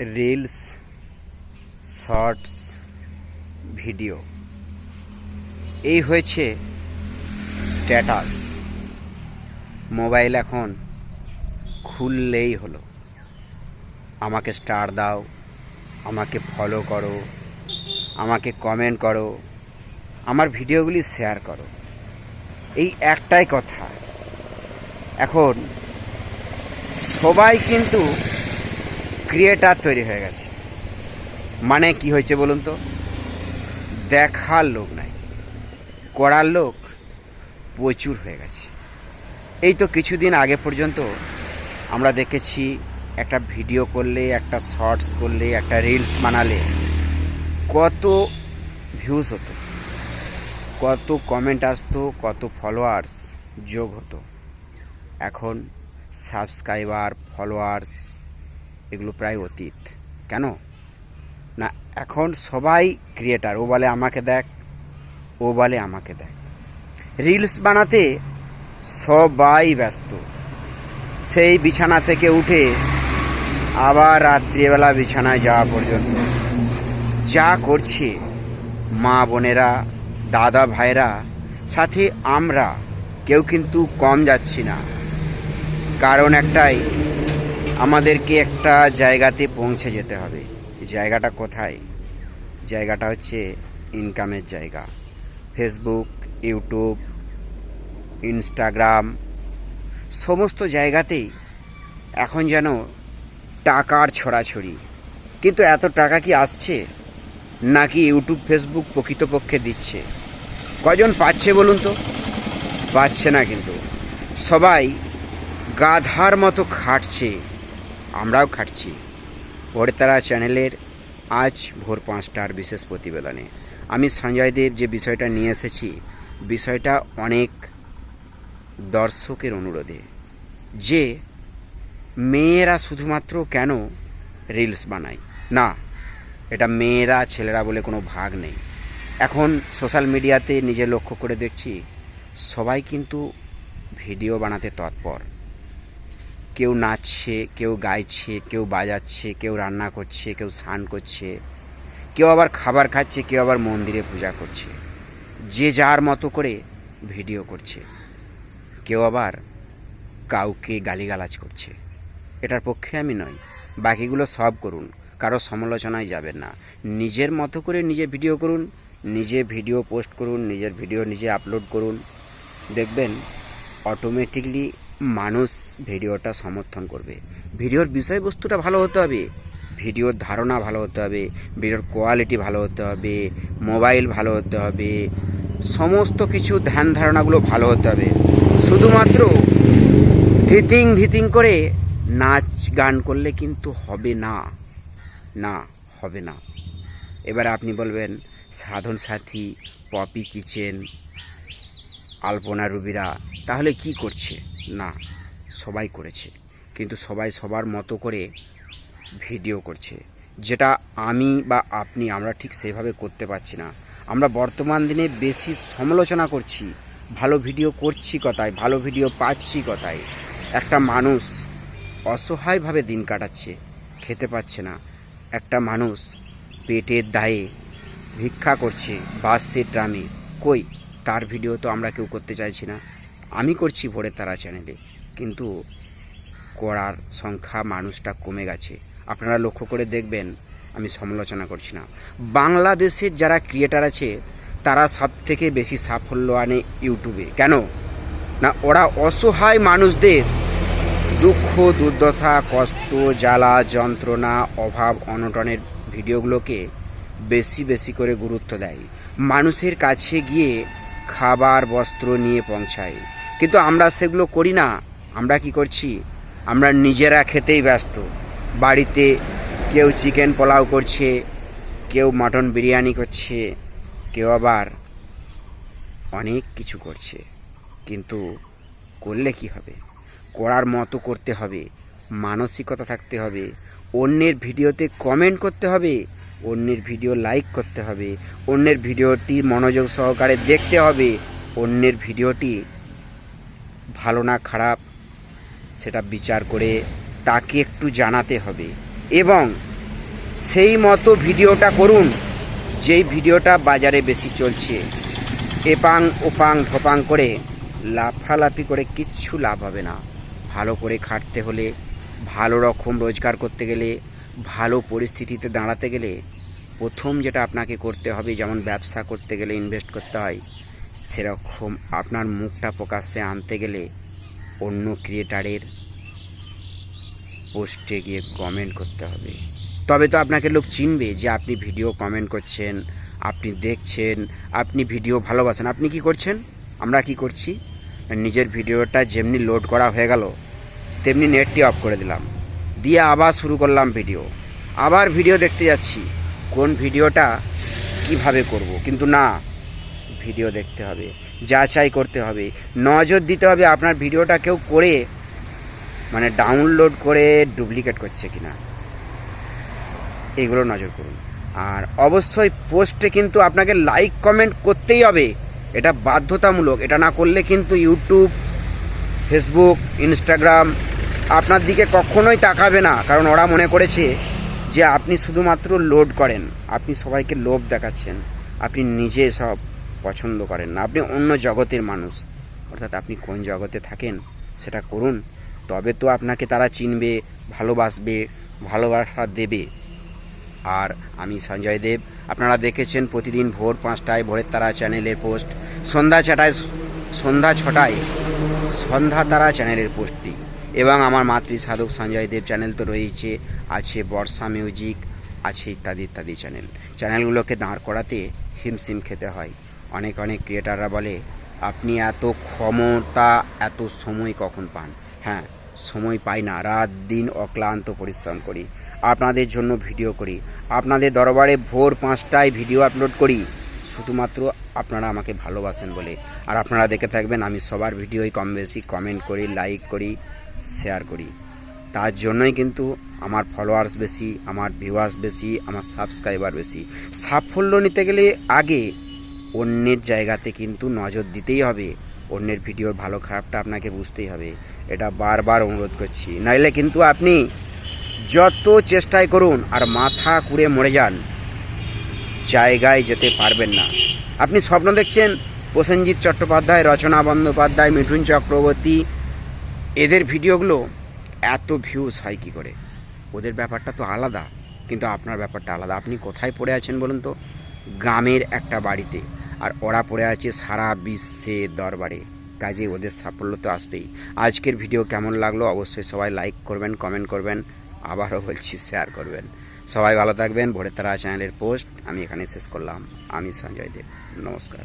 Reels, shorts, video. এই হয়েছে status. Mobile এখন খুললেই হলো। আমাকে স্টার দাও, আমাকে ফলো করো, আমাকে কমেন্ট করো, আমার ভিডিওগুলি শেয়ার করো। এই একটাই কথা। এখন সবাই কিন্তু ক্রিয়েটার তৈরি হয়ে গেছে। মানে কি হয়েছে বলুন তো? দেখার লোক নাই, করার লোক প্রচুর হয়ে গেছে। এই তো কিছুদিন আগে পর্যন্ত আমরা দেখেছি একটা ভিডিও করলে, একটা শর্টস করলে, একটা রিলস বানালে কত ভিউজ হতো, কত কমেন্ট আসতো, কত ফলোয়ার্স যোগ হতো। এখন সাবস্ক্রাইবার ফলোয়ার্স এগুলো প্রায় অতীত। কেন? না, এখন সবাই ক্রিয়েটার ও বলে আমাকে দেখ, ও বলে আমাকে দেখ। রিলস বানাতে সবাই ব্যস্ত। সেই বিছানা থেকে উঠে আবার রাত্রিবেলা বিছানায় যাওয়া পর্যন্ত। যা করছে মা বোনেরা, দাদা ভাইরা সাথে আমরা, কেউ কিন্তু কম যাচ্ছি না। কারণ একটাই আমাদেরকে একটা জায়গাতে পৌঁছে যেতে হবে। জায়গাটা কোথায়? জায়গাটা হচ্ছে ইনকামের জায়গা। ফেসবুক ইউটিউব ইনস্টাগ্রাম সমস্ত জায়গাতেই এখন যেন টাকার ছড়াছড়ি। কিন্তু এত টাকা কি আসছে? নাকি ইউটিউব ফেসবুক প্রকৃতপক্ষে দিচ্ছে? কজন পাচ্ছে বলুন তো? পাচ্ছে না কিন্তু। সবাই গাধার মতো খাটছে। আমরাও খাটছি। তারা চ্যানেলের আজ ভোর পাঁচটার বিশেষ প্রতিবেদনে। আমি সঞ্জয় দেব যে বিষয়টা নিয়ে এসেছি, বিষয়টা অনেক দর্শকের অনুরোধে। যে মেয়েরা শুধুমাত্র কেন রিলস বানায়? না, এটা মেয়েরা, ছেলেরা বলে কোনো ভাগ নেই। এখন সোশ্যাল মিডিয়াতে নিজে লক্ষ্য করে দেখছি, সবাই কিন্তু ভিডিও বানাতে তৎপর। কেউ নাচছে, কেউ গাইছে, কেউ বাজাচ্ছে, কেউ রান্না করছে, কেউ স্নান করছে, কেউ আবার খাবার খাচ্ছে, কেউ আবার মন্দিরে পূজা করছে। যে যার মতো করে ভিডিও করছে। কেউ আবার কাউকে গালিগালাজ করছে। এটার পক্ষে আমি নই। বাকিগুলো সব করুন। কারও সমালোচনায় যাবেন না। নিজের মতো করে নিজে ভিডিও করুন, নিজে ভিডিও পোস্ট করুন, নিজের ভিডিও নিজে আপলোড করুন। দেখবেন অটোমেটিকলি মানুষ ভিডিওটা সমর্থন করবে। ভিডিওর বিষয়বস্তুটা ভালো হতে হবে। ভিডিওর ধারণা ভালো হতে হবে। ভিডিওর কোয়ালিটি ভালো হতে হবে। মোবাইল ভালো হতে হবে। সমস্ত কিছু ধ্যান ধারণাগুলো ভালো হতে হবে। শুধুমাত্র ধিতিং ধিতিং করে নাচ গান করলে কিন্তু হবে না। না, হবে না। এবার আপনি বলবেন, সাধন সাথী, পপি কিচেন, আলপনা রুবিরা, তাহলে কি করছে? না। সবাই করেছে। কিন্তু সবাই সবার মতো করে ভিডিও করছে। যেটা আমি বা আপনি, আমরা ঠিক সেভাবে করতে পারছি না। আমরা বর্তমান দিনে বেশি সমালোচনা করছি, ভালো ভিডিও করছি কথায়, ভালো ভিডিও পাচ্ছি কথায়। একটা মানুষ অসহায়ভাবে দিন কাটাচ্ছে, খেতে পাচ্ছে না। একটা মানুষ পেটের দায়ে ভিক্ষা করছে বাসে ড্রামে। কই, তার ভিডিও তো আমরা কেউ করতে চাইছি না। আমি করছি ভোরের তারা চ্যানেলে। কিন্তু করার সংখ্যা মানুষটা কমে গেছে। আপনারা লক্ষ্য করে দেখবেন, আমি সমালোচনা করছি না। বাংলাদেশের যারা ক্রিয়েটার আছে, তারা সব থেকে বেশি সাফল্য আনে ইউটিউবে। কেন? না, ওরা অসহায় মানুষদের দুঃখ, দুর্দশা, কষ্ট, জ্বালা, যন্ত্রণা, অভাব, অনটনের ভিডিওগুলোকে বেশি বেশি করে গুরুত্ব দেয়। মানুষের কাছে গিয়ে খাবার, বস্ত্র নিয়ে পৌঁছায়। কিন্তু আমরা সেগুলো করি না। আমরা কি করছি? আমরা নিজেরা খেতেই ব্যস্ত। বাড়িতে কেউ চিকেন পোলাও করছে, কেউ মাটন বিরিয়ানি করছে, কেউ আবার অনেক কিছু করছে। কিন্তু করলে কি হবে? করার মতো করতে হবে, মানসিকতা থাকতে হবে, অন্যের ভিডিওতে কমেন্ট করতে হবে, অন্যের ভিডিও লাইক করতে হবে, অন্যের ভিডিওটি মনোযোগ সহকারে দেখতে হবে, অন্যের ভিডিওটি ভালো না খারাপ সেটা বিচার করে তাকে একটু জানাতে হবে। এবং সেই মতো ভিডিওটা করুন, যেই ভিডিওটা বাজারে বেশি চলছে। এপাং ওপাং ধপাং করে লাফালাফি করে কিচ্ছু লাভ হবে না। ভালো করে খাটতে হলে, ভালো রকম রোজগার করতে গেলে, ভালো পরিস্থিতিতে দাঁড়াতে গেলে প্রথম যেটা আপনাকে করতে হবে, যেমন ব্যবসা করতে গেলে ইনভেস্ট করতে হয়, সেরকম আপনার মুখটা প্রকাশ্যে আনতে গেলে অন্য ক্রিয়েটারের পোস্টে গিয়ে কমেন্ট করতে হবে। তবে তো আপনাকে লোক চিনবে যে আপনি ভিডিও কমেন্ট করছেন, আপনি দেখছেন, আপনি ভিডিও ভালোবাসেন। আপনি কি করছেন? আমরা কি করছি? নিজের ভিডিওটা যেমনি লোড করা হয়ে গেল, তেমনি নেটটি অফ করে দিলাম। দিয়ে আবার শুরু করলাম ভিডিও আবার ভিডিও দেখতে যাচ্ছি, কোন ভিডিওটা কীভাবে করব? কিন্তু না ভিডিও দেখতে হবে, যাচাই করতে হবে, নজর দিতে হবে আপনার ভিডিওটা কেউ করে মানে ডাউনলোড করে ডুপ্লিকেট করছে কিনা। এগুলো নজর করুন। আর অবশ্যই পোস্টে কিন্তু আপনাকে লাইক কমেন্ট করতেই হবে। এটা বাধ্যতামূলক, এটা না করলে কিন্তু ইউটিউব ফেসবুক ইনস্টাগ্রাম আপনার দিকে কখনোই তাকাবে না। কারণ ওরা মনে করেছে যে আপনি শুধুমাত্র লোড করেন, আপনি সবাইকে লোভ দেখাচ্ছেন, আপনি নিজে সব পছন্দ করেন না। আপনি অন্য জগতের মানুষ। অর্থাৎ আপনি কোন জগতে থাকেন সেটা করুন। তবে তো আপনাকে তারা চিনবে, ভালোবাসবে, ভালোবাসা দেবে। আর আমি সঞ্জয় দেব। আপনারা দেখেছেন প্রতিদিন ভোর পাঁচটায় ভোরের তারা চ্যানেলের পোস্ট। সন্ধ্যা ছটায় সন্ধ্যা ছটায়, সন্ধ্যা তারা চ্যানেলের পোস্টটি। এবং আমার মাতৃ সাধক সঞ্জয় দেব চ্যানেল তো রয়েছে, আছে বর্ষা মিউজিক, আছে ইত্যাদি ইত্যাদি চ্যানেল। চ্যানেলগুলোকে দাঁড় করাতে হিমশিম খেতে হয়। অনেক অনেক ক্রিয়েটাররা বলে, আপনি এত ক্ষমতা, এত সময় কখন পান? হ্যাঁ সময় পাই না। রাত দিন অক্লান্ত পরিশ্রম করি, আপনাদের জন্য ভিডিও করি। আপনাদের দরবারে ভোর পাঁচটায় ভিডিও আপলোড করি। শুধুমাত্র আপনারা আমাকে ভালোবাসেন বলে। আর আপনারা দেখে থাকবেন, আমি সবার ভিডিওই কম বেশি কমেন্ট করি লাইক করি শেয়ার করি। তার জন্যই কিন্তু আমার ফলোয়ার্স বেশি, আমার ভিউয়ার্স বেশি, আমার সাবস্ক্রাইবার বেশি। সাফল্য নিতে গেলে আগে অন্যের জায়গাতে কিন্তু নজর দিতেই হবে। অন্যের ভিডিওর ভালো খারাপটা আপনাকে বুঝতেই হবে। এটা বারবার অনুরোধ করছি। নাইলে কিন্তু আপনি যত চেষ্টাই করুন আর মাথা কুড়ে মরে যান। জায়গায় যেতে পারবেন না। আপনি স্বপ্ন দেখছেন প্রসেনজিৎ চট্টোপাধ্যায়, রচনা বন্দ্যোপাধ্যায়, মিঠুন চক্রবর্তী। এদের ভিডিওগুলো এত ভিউজ হয় কী করে? ওদের ব্যাপারটা তো আলাদা। কিন্তু আপনার ব্যাপারটা আলাদা। আপনি কোথায় পড়ে আছেন বলুন তো? গ্রামের একটা বাড়িতে। আর ওরা পড়ে আছে সারা বিশ্বে দরবারে। কাজে ওদের সাফল্য তো আসবেই। আজকের ভিডিও কেমন লাগল অবশ্যই সবাই লাইক করবেন কমেন্ট করবেন, আবারও বলছি শেয়ার করবেন। সবাই ভালো থাকবেন ভোরে তারা চ্যানেলের পোস্ট আমি এখানে শেষ করলাম। আমি সঞ্জয় দেব। নমস্কার।